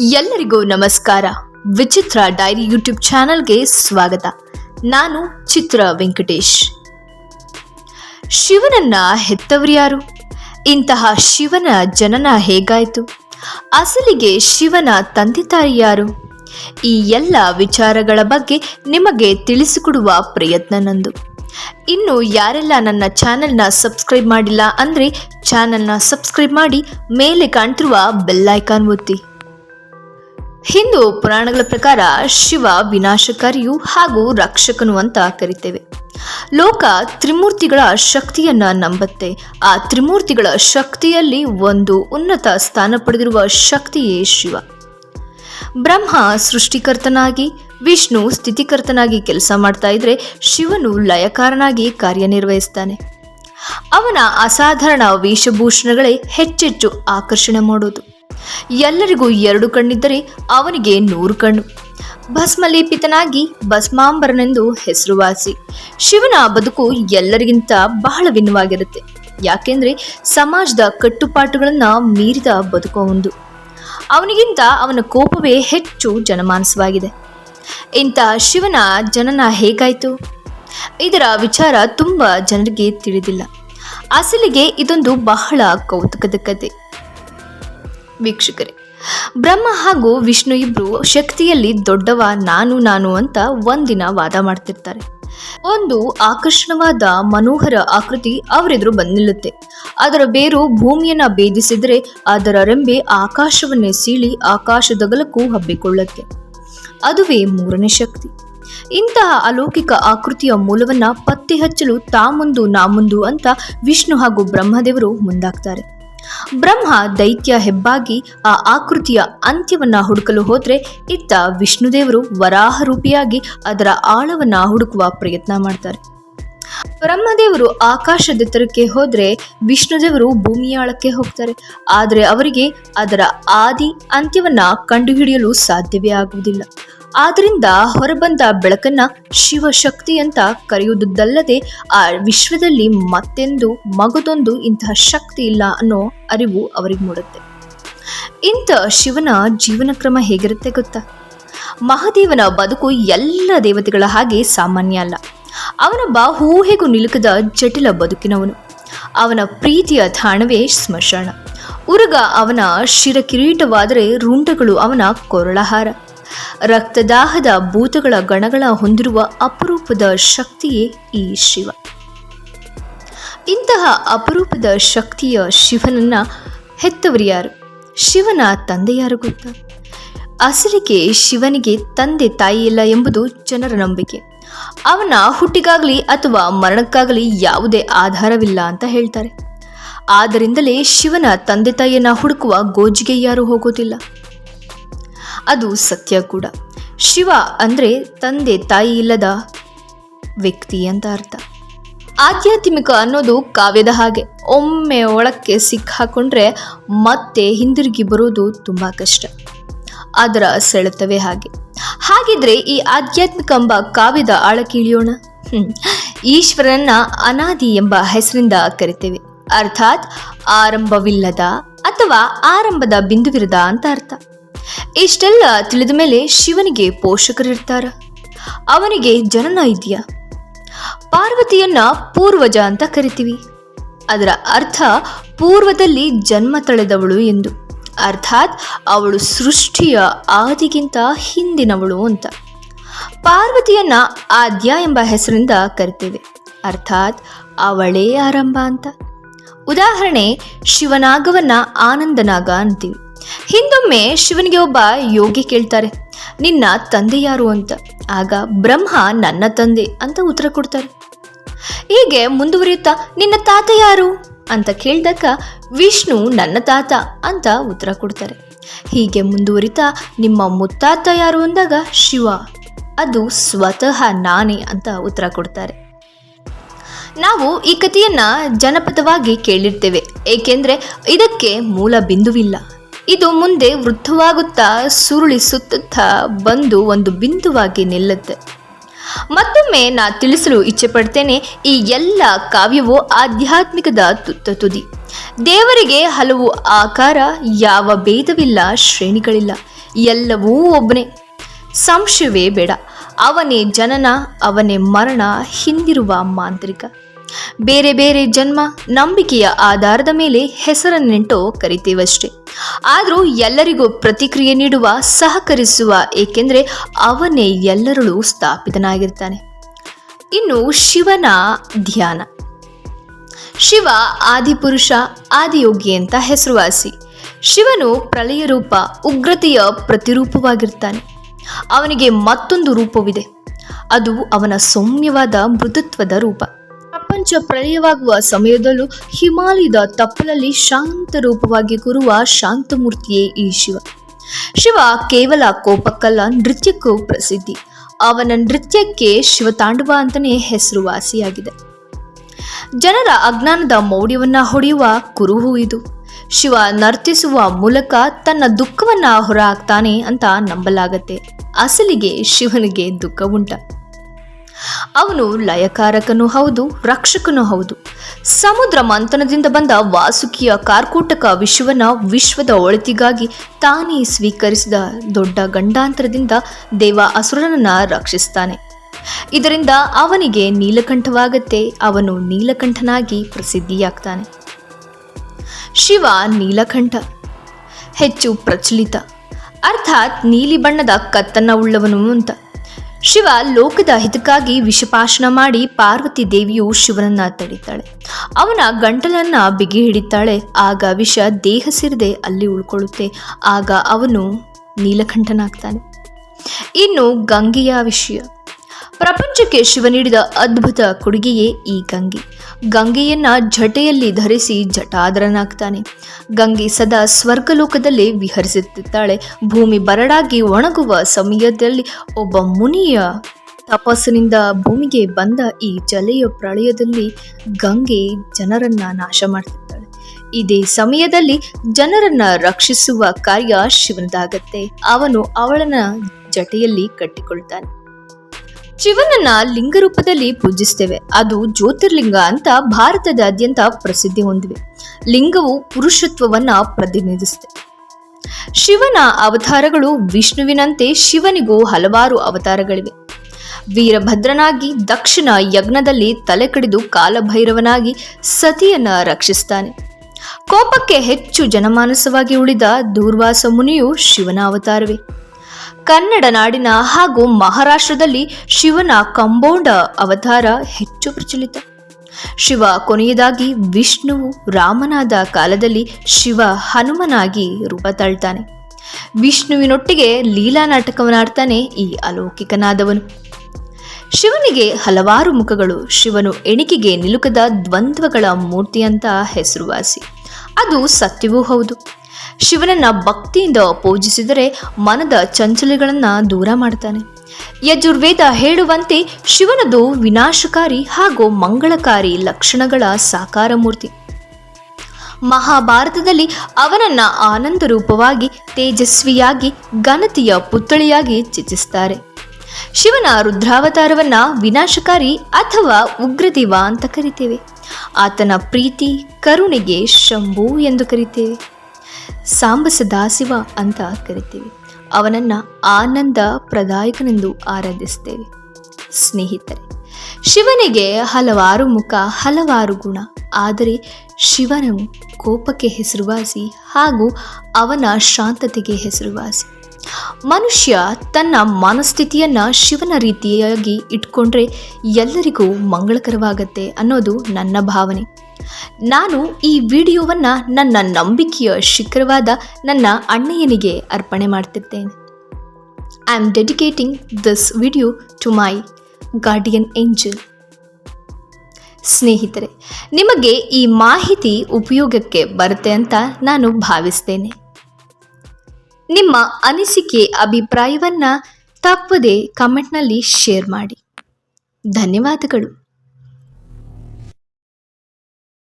ಎಲ್ಲರಿಗೂ ನಮಸ್ಕಾರ. ವಿಚಿತ್ರ ಡೈರಿ ಯೂಟ್ಯೂಬ್ ಚಾನಲ್ಗೆ ಸ್ವಾಗತ. ನಾನು ಚಿತ್ರ ವೆಂಕಟೇಶ್. ಶಿವನನ್ನ ಹೆತ್ತವರು ಯಾರು? ಇಂತಹ ಶಿವನ ಜನನ ಹೇಗಾಯಿತು? ಅಸಲಿಗೆ ಶಿವನ ತಂದೆ ತಾಯಿ ಯಾರು? ಈ ಎಲ್ಲ ವಿಚಾರಗಳ ಬಗ್ಗೆ ನಿಮಗೆ ತಿಳಿಸಿಕೊಡುವ ಪ್ರಯತ್ನ ನಂದು. ಇನ್ನು ಯಾರೆಲ್ಲ ನನ್ನ ಚಾನೆಲ್ನ ಸಬ್ಸ್ಕ್ರೈಬ್ ಮಾಡಿಲ್ಲ ಅಂದರೆ ಚಾನೆಲ್ನ ಸಬ್ಸ್ಕ್ರೈಬ್ ಮಾಡಿ ಮೇಲೆ ಕಾಣ್ತಿರುವ ಬೆಲ್ಲೈಕಾನ್ ಒತ್ತಿ. ಹಿಂದೂ ಪುರಾಣಗಳ ಪ್ರಕಾರ ಶಿವ ವಿನಾಶಕಾರಿಯು ಹಾಗೂ ರಕ್ಷಕನು ಅಂತ ಕರಿತೇವೆ. ಲೋಕ ತ್ರಿಮೂರ್ತಿಗಳ ಶಕ್ತಿಯನ್ನ ನಂಬತ್ತೆ. ಆ ತ್ರಿಮೂರ್ತಿಗಳ ಶಕ್ತಿಯಲ್ಲಿ ಒಂದು ಉನ್ನತ ಸ್ಥಾನ ಪಡೆದಿರುವ ಶಕ್ತಿಯೇ ಶಿವ. ಬ್ರಹ್ಮ ಸೃಷ್ಟಿಕರ್ತನಾಗಿ, ವಿಷ್ಣು ಸ್ಥಿತಿಕರ್ತನಾಗಿ ಕೆಲಸ ಮಾಡ್ತಾ ಇದ್ರೆ ಶಿವನು ಲಯಕಾರನಾಗಿ ಕಾರ್ಯನಿರ್ವಹಿಸ್ತಾನೆ. ಅವನ ಅಸಾಧಾರಣ ವೇಷಭೂಷಣಗಳೇ ಹೆಚ್ಚೆಚ್ಚು ಆಕರ್ಷಣೆ ಮಾಡೋದು. ಎಲ್ಲರಿಗೂ ಎರಡು ಕಣ್ಣಿದ್ದರೆ ಅವನಿಗೆ ನೂರು ಕಣ್ಣು. ಭಸ್ಮಲೇಪಿತನಾಗಿ ಭಸ್ಮಾಂಬರನೆಂದು ಹೆಸರುವಾಸಿ. ಶಿವನ ಬದುಕು ಎಲ್ಲರಿಗಿಂತ ಬಹಳ ಭಿನ್ನವಾಗಿರುತ್ತೆ. ಯಾಕೆಂದ್ರೆ ಸಮಾಜದ ಕಟ್ಟುಪಾಟುಗಳನ್ನು ಮೀರಿದ ಬದುಕು ಒಂದು. ಅವನಿಗಿಂತ ಅವನ ಕೋಪವೇ ಹೆಚ್ಚು ಜನಮಾನಸವಾಗಿದೆ. ಇಂಥ ಶಿವನ ಜನನ ಹೇಗಾಯಿತು? ಇದರ ವಿಚಾರ ತುಂಬ ಜನರಿಗೆ ತಿಳಿದಿಲ್ಲ. ಅಸಲಿಗೆ ಇದೊಂದು ಬಹಳ ಕೌತುಕದ ಕತೆ. ವೀಕ್ಷಕರೇ. ಬ್ರಹ್ಮ ಹಾಗೂ ವಿಷ್ಣು ಇಬ್ರು ಶಕ್ತಿಯಲ್ಲಿ ದೊಡ್ಡವ ನಾನು ನಾನು ಅಂತ ಒಂದಿನ ವಾದ ಮಾಡ್ತಿರ್ತಾರೆ. ಒಂದು ಆಕರ್ಷಣವಾದ ಮನೋಹರ ಆಕೃತಿ ಅವರೆದುರು ಬಂದ್ ನಿಲ್ಲುತ್ತೆ ಅದರ ಬೇರು ಭೂಮಿಯನ್ನ ಭೇದಿಸಿದರೆ ಅದರ ರೆಂಬೆ ಆಕಾಶವನ್ನೇ ಸೀಳಿ ಆಕಾಶದಗಲಕ್ಕೂ ಹಬ್ಬಿಕೊಳ್ಳುತ್ತೆ. ಅದುವೇ ಮೂರನೇ ಶಕ್ತಿ. ಇಂತಹ ಅಲೌಕಿಕ ಆಕೃತಿಯ ಮೂಲವನ್ನ ಪತ್ತೆ ಹಚ್ಚಲು ತಾಮುಂದು ನಾಮುಂದು ಅಂತ ವಿಷ್ಣು ಹಾಗೂ ಬ್ರಹ್ಮದೇವರು ಮುಂದಾಗ್ತಾರೆ. ಬ್ರಹ್ಮ ದೈತ್ಯ ಹೆಬ್ಬಾಗಿ ಆ ಆಕೃತಿಯ ಅಂತ್ಯವನ್ನ ಹುಡುಕಲು ಹೋದ್ರೆ ಇತ್ತ ವಿಷ್ಣುದೇವರು ವರಾಹ ರೂಪಿಯಾಗಿ ಅದರ ಆಳವನ್ನ ಹುಡುಕುವ ಪ್ರಯತ್ನ ಮಾಡ್ತಾರೆ. ಬ್ರಹ್ಮದೇವರು ಆಕಾಶದೆತ್ತರಕ್ಕೆ ಹೋದ್ರೆ ವಿಷ್ಣುದೇವರು ಭೂಮಿಯಾಳಕ್ಕೆ ಹೋಗ್ತಾರೆ. ಆದರೆ ಅವರಿಗೆ ಅದರ ಆದಿ ಅಂತ್ಯವನ್ನ ಕಂಡುಹಿಡಿಯಲು ಸಾಧ್ಯವೇ ಆಗುವುದಿಲ್ಲ. ಆದ್ರಿಂದ ಹೊರಬಂದ ಬೆಳಕನ್ನ ಶಿವಶಕ್ತಿ ಅಂತ ಕರೆಯುವುದಲ್ಲದೆ ಆ ವಿಶ್ವದಲ್ಲಿ ಮತ್ತೆಂದು ಮಗದೊಂದು ಇಂತಹ ಶಕ್ತಿ ಇಲ್ಲ ಅನ್ನೋ ಅರಿವು ಅವರಿಗೆ ಮೂಡುತ್ತೆ. ಇಂಥ ಶಿವನ ಜೀವನ ಕ್ರಮ ಹೇಗಿರುತ್ತೆ ಗೊತ್ತಾ? ಮಹಾದೇವನ ಬದುಕು ಎಲ್ಲ ದೇವತೆಗಳ ಹಾಗೆ ಸಾಮಾನ್ಯ ಅಲ್ಲ. ಅವನೊಬ್ಬ ಊಹೆಗೂ ನಿಲುಕದ ಜಟಿಲ ಬದುಕಿನವನು. ಅವನ ಪ್ರೀತಿಯ ತಾಣವೇ ಸ್ಮಶಾನ. ಉರುಗ ಅವನ ಶಿರಕಿರೀಟವಾದರೆ ರುಂಡಗಳು ಅವನ ಕೊರಳಹಾರ. ರಕ್ತದಾಹದ ಭೂತಗಳ ಗಣಗಳ ಹೊಂದಿರುವ ಅಪರೂಪದ ಶಕ್ತಿಯೇ ಈ ಶಿವ. ಇಂತಹ ಅಪರೂಪದ ಶಕ್ತಿಯ ಶಿವನನ್ನ ಹೆತ್ತವರು ಯಾರು ಶಿವನ ತಂದೆ ಯಾರು ಗೊತ್ತಾ? ಅಸಲಿಗೆ ಶಿವನಿಗೆ ತಂದೆ ತಾಯಿ ಇಲ್ಲ ಎಂಬುದು ಜನರ ನಂಬಿಕೆ. ಅವನ ಹುಟ್ಟಿಗಾಗಲಿ ಅಥವಾ ಮರಣಕ್ಕಾಗಲಿ ಯಾವುದೇ ಆಧಾರವಿಲ್ಲ ಅಂತ ಹೇಳ್ತಾರೆ. ಆದ್ದರಿಂದಲೇ ಶಿವನ ತಂದೆ ತಾಯಿಯನ್ನ ಹುಡುಕುವ ಗೋಜಿಗೆ ಯಾರು ಹೋಗೋದಿಲ್ಲ. ಅದು ಸತ್ಯ ಕೂಡ. ಶಿವ ಅಂದರೆ ತಂದೆ ತಾಯಿ ಇಲ್ಲದ ವ್ಯಕ್ತಿ ಅಂತ ಅರ್ಥ. ಆಧ್ಯಾತ್ಮಿಕ ಅನ್ನೋದು ಕಾವ್ಯದ ಹಾಗೆ. ಒಮ್ಮೆ ಒಳಕ್ಕೆ ಸಿಕ್ಕಾಕೊಂಡ್ರೆ ಮತ್ತೆ ಹಿಂದಿರುಗಿ ಬರೋದು ತುಂಬ ಕಷ್ಟ. ಅದರ ಸೆಳೆತವೇ ಹಾಗೆ. ಹಾಗಿದ್ರೆ ಈ ಆಧ್ಯಾತ್ಮಿಕ ಎಂಬ ಕಾವ್ಯದ ಆಳಕ್ಕೆ ಇಳಿಯೋಣ. ಈಶ್ವರನ್ನ ಅನಾದಿ ಎಂಬ ಹೆಸರಿಂದ ಕರಿತೇವೆ. ಅರ್ಥಾತ್ ಆರಂಭವಿಲ್ಲದ ಅಥವಾ ಆರಂಭದ ಬಿಂದುವಿರದ ಅಂತ ಅರ್ಥ. ಇಷ್ಟೆಲ್ಲ ತಿಳಿದ ಮೇಲೆ ಶಿವನಿಗೆ ಪೋಷಕರಿರ್ತಾರ. ಅವನಿಗೆ ಜನನ ಇದೆಯಾ? ಪಾರ್ವತಿಯನ್ನ ಪೂರ್ವಜ ಅಂತ ಕರಿತೀವಿ. ಅದರ ಅರ್ಥ ಪೂರ್ವದಲ್ಲಿ ಜನ್ಮ ತಳೆದವಳು ಎಂದು. ಅರ್ಥಾತ್ ಅವಳು ಸೃಷ್ಟಿಯ ಆದಿಗಿಂತ ಹಿಂದಿನವಳು ಅಂತ. ಪಾರ್ವತಿಯನ್ನ ಆದ್ಯ ಎಂಬ ಹೆಸರಿಂದ ಕರಿತೇವೆ. ಅರ್ಥಾತ್ ಅವಳೇ ಆರಂಭ ಅಂತ. ಉದಾಹರಣೆ ಶಿವನಾಗವನ್ನ ಆನಂದನಾಗ ಅಂತೀವಿ. ಹಿಂದೊಮ್ಮೆ ಶಿವನಿಗೆ ಒಬ್ಬ ಯೋಗಿ ಕೇಳ್ತಾರೆ, ನಿನ್ನ ತಂದೆ ಯಾರು ಅಂತ? ಆಗ ಬ್ರಹ್ಮ, ನನ್ನ ತಂದೆ ಅಂತ ಉತ್ತರ ಕೊಡ್ತಾರೆ. ಹೀಗೆ ಮುಂದುವರಿಯುತ್ತಾ, ನಿನ್ನ ತಾತ ಯಾರು? ಅಂತ ಕೇಳಿದಾಗ, ವಿಷ್ಣು ನನ್ನ ತಾತ ಅಂತ ಉತ್ತರ ಕೊಡ್ತಾರೆ. ಹೀಗೆ ಮುಂದುವರಿತಾ, ನಿಮ್ಮ ಮುತ್ತಾತ ಯಾರು? ಅಂದಾಗ, ಶಿವ. ಅದು ಸ್ವತಃ ನಾನೇ ಅಂತ ಉತ್ತರ ಕೊಡ್ತಾರೆ. ನಾವು ಈ ಕಥೆಯನ್ನ ಜನಪದವಾಗಿ ಕೇಳಿರ್ತೇವೆ, ಏಕೆಂದ್ರೆ ಇದಕ್ಕೆ ಮೂಲ ಬಿಂದುವಿಲ್ಲ. ಇದು ಮುಂದೆ ವೃದ್ಧವಾಗುತ್ತಾ ಸುರುಳಿಸುತ್ತಾ ಬಂದು ಒಂದು ಬಿಂದುವಾಗಿ ನಿಲ್ಲುತ್ತೆ. ಮತ್ತೊಮ್ಮೆ ನಾ ತಿಳಿಸಲು ಇಚ್ಛೆ ಪಡ್ತೇನೆ ಈ ಎಲ್ಲ ಕಾವ್ಯವು ಆಧ್ಯಾತ್ಮಿಕದ ತುತ್ತ ತುದಿ. ದೇವರಿಗೆ ಹಲವು ಆಕಾರ, ಯಾವ ಭೇದವಿಲ್ಲ, ಶ್ರೇಣಿಗಳಿಲ್ಲ, ಎಲ್ಲವೂ ಒಬ್ಬನೇ. ಸಂಶಯವೇ ಬೇಡ, ಅವನೇ ಜನನ, ಅವನೇ ಮರಣ, ಹಿಂದಿರುವ ಮಾಂತ್ರಿಕ. ಬೇರೆ ಬೇರೆ ಜನ್ಮ, ನಂಬಿಕೆಯ ಆಧಾರದ ಮೇಲೆ ಹೆಸರನ್ನೆಂಟೋ ಕರಿತೇವಷ್ಟೇ. ಆದರೂ ಎಲ್ಲರಿಗೂ ಪ್ರತಿಕ್ರಿಯೆ ನೀಡುವ, ಸಹಕರಿಸುವ, ಏಕೆಂದರೆ ಅವನೇ ಎಲ್ಲರಲ್ಲೂ ಸ್ಥಾಪಿತನಾಗಿರ್ತಾನೆ. ಇನ್ನು ಶಿವನ ಧ್ಯಾನ. ಶಿವ ಆದಿಪುರುಷ, ಆದಿಯೋಗಿ ಅಂತ ಹೆಸರುವಾಸಿ. ಶಿವನು ಪ್ರಳಯ ರೂಪ, ಉಗ್ರತೆಯ ಪ್ರತಿರೂಪವಾಗಿರ್ತಾನೆ. ಅವನಿಗೆ ಮತ್ತೊಂದು ರೂಪವಿದೆ. ಅದು ಅವನ ಸೌಮ್ಯವಾದ ಮೃದುತ್ವದ ರೂಪ. ಪ್ರಪಂಚ ಪ್ರಳಯವಾಗುವ ಸಮಯದಲ್ಲೂ ಹಿಮಾಲಯದ ತಪ್ಪಲಲ್ಲಿ ಶಾಂತ ರೂಪವಾಗಿ ಕೂರುವ ಶಾಂತಮೂರ್ತಿಯೇ ಈ ಶಿವ. ಶಿವ ಕೇವಲ ಕೋಪಕ್ಕಲ್ಲ, ನೃತ್ಯಕ್ಕೂ ಪ್ರಸಿದ್ಧಿ. ಅವನ ನೃತ್ಯಕ್ಕೆ ಶಿವತಾಂಡವ ಅಂತಲೇ ಹೆಸರುವಾಸಿಯಾಗಿದೆ. ಜನರ ಅಜ್ಞಾನದ ಮೌಢ್ಯವನ್ನು ಹೊಡೆಯುವ ಕುರುಹು ಇದು. ಶಿವ ನರ್ತಿಸುವ ಮೂಲಕ ತನ್ನ ದುಃಖವನ್ನ ಹೊರಹಾಕ್ತಾನೆ ಅಂತ ನಂಬಲಾಗತ್ತೆ. ಅಸಲಿಗೆ ಶಿವನಿಗೆ ದುಃಖ ಉಂಟ ಅವನು ಲಯಕಾರಕನೂ ಹೌದು, ರಕ್ಷಕನೂ ಹೌದು. ಸಮುದ್ರ ಮಂಥನದಿಂದ ಬಂದ ವಾಸುಕಿಯ ಕಾರ್ಕೂಟಕ ವಿಶ್ವನ ವಿಶ್ವದ ಒಳಿತಿಗಾಗಿ ತಾನೇ ಸ್ವೀಕರಿಸಿದ ದೊಡ್ಡ ಗಂಡಾಂತರದಿಂದ ದೇವ ಅಸುರನನ್ನ ರಕ್ಷಿಸ್ತಾನೆ. ಇದರಿಂದ ಅವನಿಗೆ ನೀಲಕಂಠವಾಗತ್ತೆ, ಅವನು ನೀಲಕಂಠನಾಗಿ ಪ್ರಸಿದ್ಧಿಯಾಗ್ತಾನೆ. ಶಿವ ನೀಲಕಂಠ, ಹೆಚ್ಚು ಪ್ರಚಲಿತ. ಅರ್ಥಾತ್ ನೀಲಿ ಬಣ್ಣದ ಕತ್ತನ್ನ ಉಳ್ಳವನು ಅಂತ. ಶಿವ ಲೋಕದ ಹಿತಕ್ಕಾಗಿ ವಿಷಪಾಶನ ಮಾಡಿ ಪಾರ್ವತಿ ದೇವಿಯು ಶಿವನನ್ನ ತಡಿತಾಳೆ. ಅವನ ಗಂಟಲನ್ನ ಬಿಗಿ ಹಿಡಿತಾಳೆ. ಆಗ ವಿಷ ದೇಹ ಸಿರದೆ ಅಲ್ಲಿ ಉಳ್ಕೊಳ್ಳುತ್ತೆ. ಆಗ ಅವನು ನೀಲಕಂಠನಾಗ್ತಾನೆ. ಇನ್ನು ಗಂಗೆಯ ವಿಷಯ. ಪ್ರಪಂಚಕ್ಕೆ ಶಿವ ನೀಡಿದ ಅದ್ಭುತ ಕೊಡುಗೆಯೇ ಈ ಗಂಗೆ. ಗಂಗೆಯನ್ನ ಜಟೆಯಲ್ಲಿ ಧರಿಸಿ ಜಟಾದರನಾಗ್ತಾನೆ. ಗಂಗೆ ಸದಾ ಸ್ವರ್ಗಲೋಕದಲ್ಲಿ ವಿಹರಿಸುತ್ತಿದ್ದಾಳೆ. ಭೂಮಿ ಬರಡಾಗಿ ಒಣಗುವ ಸಮಯದಲ್ಲಿ ಒಬ್ಬ ಮುನಿಯ ತಪಸ್ಸಿನಿಂದ ಭೂಮಿಗೆ ಬಂದ ಈ ಜಲೆಯ ಪ್ರಳಯದಲ್ಲಿ ಗಂಗೆ ಜನರನ್ನ ನಾಶ ಮಾಡ್ತಿದ್ದಾಳೆ. ಇದೇ ಸಮಯದಲ್ಲಿ ಜನರನ್ನ ರಕ್ಷಿಸುವ ಕಾರ್ಯ ಶಿವನದಾಗತ್ತೆ. ಅವನು ಅವಳನ್ನ ಜಟೆಯಲ್ಲಿ ಕಟ್ಟಿಕೊಳ್ತಾನೆ. ಶಿವನನ್ನ ಲಿಂಗ ರೂಪದಲ್ಲಿ ಪೂಜಿಸ್ತೇವೆ. ಅದು ಜ್ಯೋತಿರ್ಲಿಂಗ ಅಂತ ಭಾರತದಾದ್ಯಂತ ಪ್ರಸಿದ್ಧಿ ಹೊಂದಿವೆ. ಲಿಂಗವು ಪುರುಷತ್ವವನ್ನ ಪ್ರತಿನಿಧಿಸುತ್ತೆ. ಶಿವನ ಅವತಾರಗಳು ವಿಷ್ಣುವಿನಂತೆ ಶಿವನಿಗೂ ಹಲವಾರು ಅವತಾರಗಳಿವೆ. ವೀರಭದ್ರನಾಗಿ ದಕ್ಷಿಣ ಯಜ್ಞದಲ್ಲಿ ತಲೆ ಕಡಿದು ಕಾಲಭೈರವನಾಗಿ ಸತಿಯನ್ನ ರಕ್ಷಿಸ್ತಾನೆ. ಕೋಪಕ್ಕೆ ಹೆಚ್ಚು ಜನಮಾನಸವಾಗಿ ಉಳಿದ ದೂರ್ವಾಸ ಮುನಿಯು ಶಿವನ ಅವತಾರವೇ. ಕನ್ನಡ ನಾಡಿನ ಹಾಗೂ ಮಹಾರಾಷ್ಟ್ರದಲ್ಲಿ ಶಿವನ ಕಂಬೌಂಡ ಅವತಾರ ಹೆಚ್ಚು ಪ್ರಚಲಿತ. ಶಿವ ಕೊನೆಯದಾಗಿ ವಿಷ್ಣುವು ರಾಮನಾದ ಕಾಲದಲ್ಲಿ ಶಿವ ಹನುಮನಾಗಿ ರೂಪ ತಾಳ್ತಾನೆ. ವಿಷ್ಣುವಿನೊಟ್ಟಿಗೆ ಲೀಲಾ ನಾಟಕವನ್ನಾಡ್ತಾನೆ ಈ ಅಲೌಕಿಕನಾದವನು. ಶಿವನಿಗೆ ಹಲವಾರು ಮುಖಗಳು, ಶಿವನು ಎಣಿಕೆಗೆ ನಿಲುಕದ ದ್ವಂದ್ವಗಳ ಮೂರ್ತಿ ಅಂತ ಹೆಸರುವಾಸಿ. ಅದು ಸತ್ಯವೂ ಹೌದು. ಶಿವನನ್ನ ಭಕ್ತಿಯಿಂದ ಪೂಜಿಸಿದರೆ ಮನದ ಚಂಚಲಗಳನ್ನ ದೂರ ಮಾಡ್ತಾನೆ. ಯಜುರ್ವೇದ ಹೇಳುವಂತೆ ಶಿವನದು ವಿನಾಶಕಾರಿ ಹಾಗೂ ಮಂಗಳಕಾರಿ ಲಕ್ಷಣಗಳ ಸಾಕಾರ ಮೂರ್ತಿ ಮಹಾಭಾರತದಲ್ಲಿ ಅವನನ್ನ ಆನಂದ ರೂಪವಾಗಿ ತೇಜಸ್ವಿಯಾಗಿ ಘನತೆಯ ಪುತ್ಥಳಿಯಾಗಿ ಚಿತ್ರಿಸ್ತಾರೆ. ಶಿವನ ರುದ್ರಾವತಾರವನ್ನ ವಿನಾಶಕಾರಿ ಅಥವಾ ಉಗ್ರದೇವ ಅಂತ ಕರಿತೇವೆ. ಆತನ ಪ್ರೀತಿ, ಕರುಣೆಗೆ ಶಂಭು ಎಂದು ಕರಿತೇವೆ. ಸಾಂಬ ಸದಾಶಿವ ಅಂತ ಕರಿತೀವಿ. ಅವನನ್ನ ಆನಂದ ಪ್ರದಾಯಕನೆಂದು ಆರಾಧಿಸ್ತೇವೆ. ಸ್ನೇಹಿತರೆ, ಶಿವನಿಗೆ ಹಲವಾರು ಮುಖ, ಹಲವಾರು ಗುಣ. ಆದರೆ ಶಿವನು ಕೋಪಕ್ಕೆ ಹೆಸರುವಾಸಿ ಹಾಗೂ ಅವನ ಶಾಂತತೆಗೆ ಹೆಸರುವಾಸಿ. ಮನುಷ್ಯ ತನ್ನ ಮನಸ್ಥಿತಿಯನ್ನು ಶಿವನ ರೀತಿಯಾಗಿ ಇಟ್ಕೊಂಡ್ರೆ ಎಲ್ಲರಿಗೂ ಮಂಗಳಕರವಾಗತ್ತೆ ಅನ್ನೋದು ನನ್ನ ಭಾವನೆ. ನಾನು ಈ ವಿಡಿಯೋವನ್ನು ನನ್ನ ನಂಬಿಕೆಯ ಶಿಖರವಾದ ನನ್ನ ಅಣ್ಣಯ್ಯನಿಗೆ ಅರ್ಪಣೆ ಮಾಡ್ತಿದ್ದೇನೆ I am dedicating this video to my guardian angel ಸ್ನೇಹಿತರೆ, ನಿಮಗೆ ಈ ಮಾಹಿತಿ ಉಪಯೋಗಕ್ಕೆ ಬರುತ್ತೆ ಅಂತ ನಾನು ಭಾವಿಸ್ತೇನೆ. ನಿಮ್ಮ ಅನಿಸಿಕೆ, ಅಭಿಪ್ರಾಯವನ್ನು ತಪ್ಪದೆ ಕಮೆಂಟ್ನಲ್ಲಿ ಶೇರ್ ಮಾಡಿ. ಧನ್ಯವಾದಗಳು.